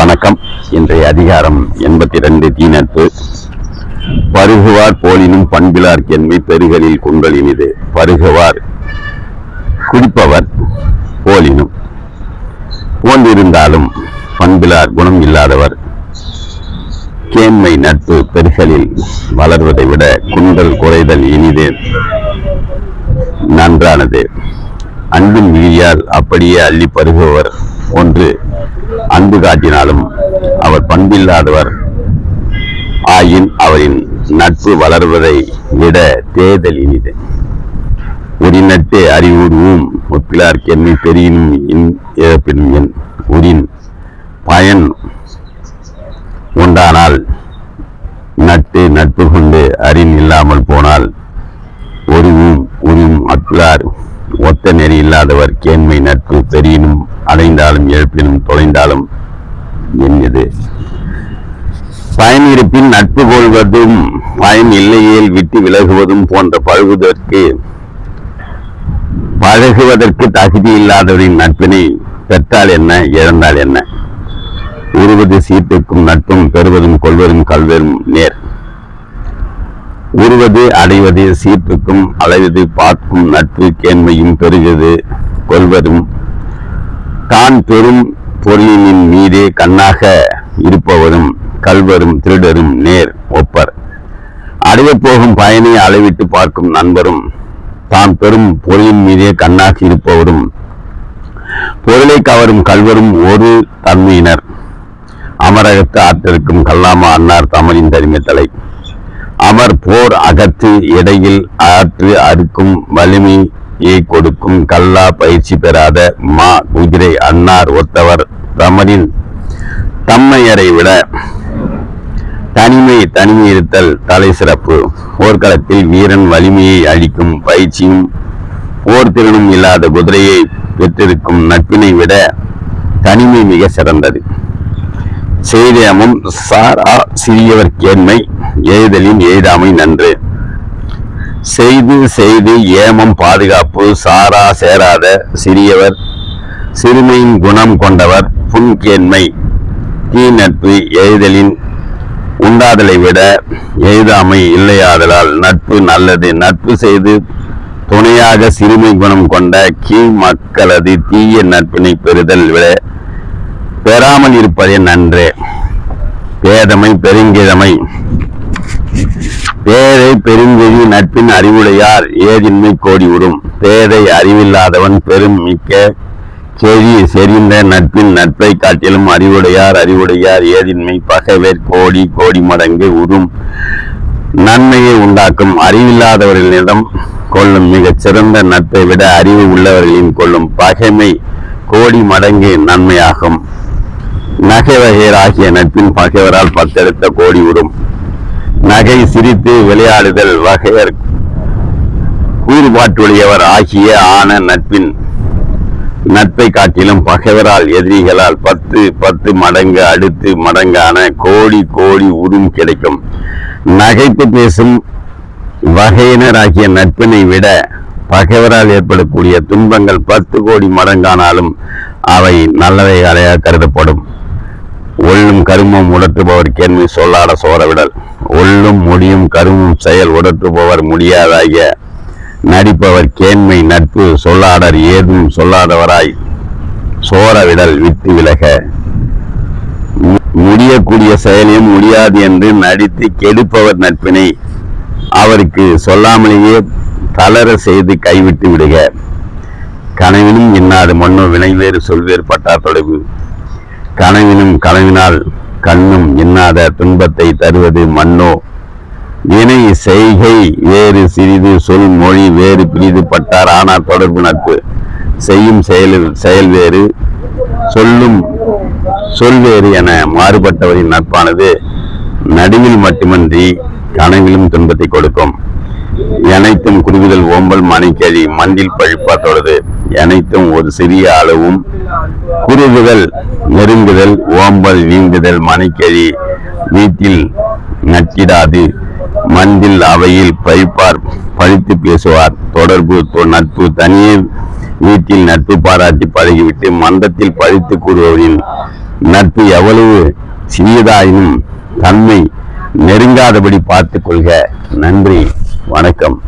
வணக்கம். இன்றைய அதிகாரம் எண்பத்தி ரெண்டு தீ நட்பு. பருகுவார் போலினும் பண்பிலார் என்மை பெருகலில் குன்றல் இனிது பருகுவார் குடிப்பவர் போலினும். போன்றிருந்தாலும் பண்பிலார் குணம் இல்லாதவர். கேண்மை நட்பு பெருகலில் வளர்வதை விட குன்றல் குறைதல் இனிது. நன்றானது. அன்பின் விழியால் அப்படியே அள்ளி பருகுவர் ஒன்று அன்பு காட்டினாலும் அவர் பண்பில்லாதவர். ஆயின் அவரின் நட்பு வளர்வதை விட தேர்தல் இனிது. உரிநட்டு அறிவுருவும் ஒப்பிலார் கென்மை பெரியினும் இழப்பினும் என் உரின் பயன் உண்டானால் நட்டு நட்பு கொண்டு அறின் இல்லாமல் போனால் ஒருவும் உரியும் அற்றார் ஒத்த நெறி இல்லாதவர் கேண்மை நட்பு தெரியினும் அடைந்தாலும் எழுப்பினும் தொலைந்தாலும் என்னது பயன் இருப்பின் நட்பு கொள்வதும் பயன் இல்லையேல் விட்டு விலகுவதும் போன்ற பழகுவதற்கு பழகுவதற்கு தகுதி இல்லாதவரின் நட்பினை பெற்றால் என்ன இழந்தால் என்ன? உருவது சீட்டுக்கும் நட்பும் பெறுவதும் கொள்வதும் கல்வரும் நேர். உருவது அடைவது சீர்திருக்கும் அளவது பார்க்கும் நட்பு கேண்மையும் பெறுகிறது கொள்வதும் தான் பெறும் பொருளினின் மீதே கண்ணாக இருப்பவரும் கல்வரும் திருடரும் நேர் ஒப்பர். அடையப் போகும் பயனை அளவிட்டு பார்க்கும் நண்பரும் தான் பெறும் பொருளின் மீதே கண்ணாக இருப்பவரும் பொருளை கவரும் கல்வரும் ஒரு தன்மையினர். அமரகத்து ஆற்றிருக்கும் கல்லாமா அன்னார் தமரின் தரிமைத்தலை அமர் போர் அகத்து இடையில் ஆற்று அறுக்கும் வலிமை ஈ கொடுக்கும் கல்லா பயிற்சி பெறாத மா குதிரை அன்னார் ஒத்தவர் தமரின் தம்மையரை விட தனிமை தனிமை இருத்தல் தலை சிறப்பு. போர்க்களத்தில் வீரன் வலிமையை அளிக்கும் பயிற்சியும் போர் திறனும் இல்லாத குதிரையை பெற்றிருக்கும் நட்பினை விட தனிமை மிக சிறந்தது. செய்தேமும் சாரா சிறியவர் கேண்மை எழுதலின் எழுதாமை நன்று. செய்து செய்து ஏமம் பாதுகாப்பு சாரா சேராத சிறியவர் சிறுமையின் குணம் கொண்டவர் புன்கேண்மை தீ நட்பு எய்தலின் உண்டாதலை விட எய்தாமை இல்லையாதலால் நட்பு நல்லது. நட்பு செய்து துணையாக சிறுமை குணம் கொண்ட கீழ் மக்களது தீய நட்பினை பெறுதல் விட பெறாமல் இருப்பதே நன்று. பேதமை பெருங்கிழமை பேதை பெருந்தெறி நட்பின் அறிவுடையார் ஏதின்மை கோடி விடும் பேதை அறிவில்லாதவன் பெரும் மிக்க செழி செறிந்த நட்பின் நட்பை காட்டிலும் அறிவுடையார் அறிவுடையார் ஏதின்மை பகைவர் கோடி கோடி மடங்கு உறும். நன்மையை உண்டாக்கும் அறிவில்லாதவர்களிடம் கொள்ளும் மிகச் சிறந்த நட்பை விட அறிவு உள்ளவர்களின் கொள்ளும் பகைமை கோடி மடங்கு நன்மையாகும். நகை வகையராகிய நட்பின் பகைவரால் பத்தெடுத்த கோடி உறும். நகை சிரித்து விளையாடுதல் வகையர். கூறுபாட்டுடையவர் ஆகிய ஆன நட்பின் நட்பை காட்டிலும் பகைவரால் எதிரிகளால் பத்து பத்து மடங்கு அடுத்து மடங்கான கோடி கோடி உரும் கிடைக்கும். நகைப்பு பேசும் வகையினராகிய நட்பினை விட பகைவரால் ஏற்படக்கூடிய துன்பங்கள் பத்து கோடி மடங்கானாலும் அவை நல்லவைகளையாக கருதப்படும். ஒள்ளும் கருமம் உடற்றுபவர் கேள்வி சொல்லாட சோரவிடல். ஒள்ளும் முடியும் கருமும் செயல் உடற்றுபவர் முடியாதாகிய. நடிப்பவர் கேண்மை நட்பு சொல்லாடர் ஏதும் சொல்லாதவராய். சோரவிடல் விட்டு விலக. மு- முடியக்கூடிய செயலையும் முடியாது என்று நடித்து கெடுப்பவர் நட்பினை. அவருக்கு சொல்லாமலேயே தளர செய்து கைவிட்டு விடுக. கனவினும் இன்னாது மண்ணோ வினைவேறு சொல்வேறு பட்டார் தொலைவு கனவினும் கனவினால் கண்ணும் இன்னாத துன்பத்தை தருவது மண்ணோ? இணை செய்கை வேறு சிறிது சொல் மொழி வேறு பிரிது பட்டார் ஆனால் தொடர்பு நட்பு. செய்யும் செயல் செயல் வேறு சொல்லும் சொல் வேறு என மாறுபட்டவரின் நட்பானது நடுவில் மட்டுமன்றி கனவிலும் துன்பத்தை கொடுக்கும். அனைத்தும் குருவிகள் ஓம்பல் மணிக்கழி மண்டில் பழிப்பாத்தோடது அனைத்தும் ஒரு சிறிய அளவும் குருவுதல் நெருங்குதல் ஓம்பல் நீங்குதல் மணிக்கழி வீட்டில் நச்சிடாது மந்தில் அவையில் பழிப்பார் பழித்து பேசுவார் தொடர்பு நட்பு தனியே வீட்டில் நட்பு பாராட்டி பழகிவிட்டு மந்தத்தில் பழித்து கூறுபவரின் நட்பு எவ்வளவு சிறியதாயினும் தன்மை நெருங்காதபடி பார்த்துக் கொள்க. நன்றி வணக்கம்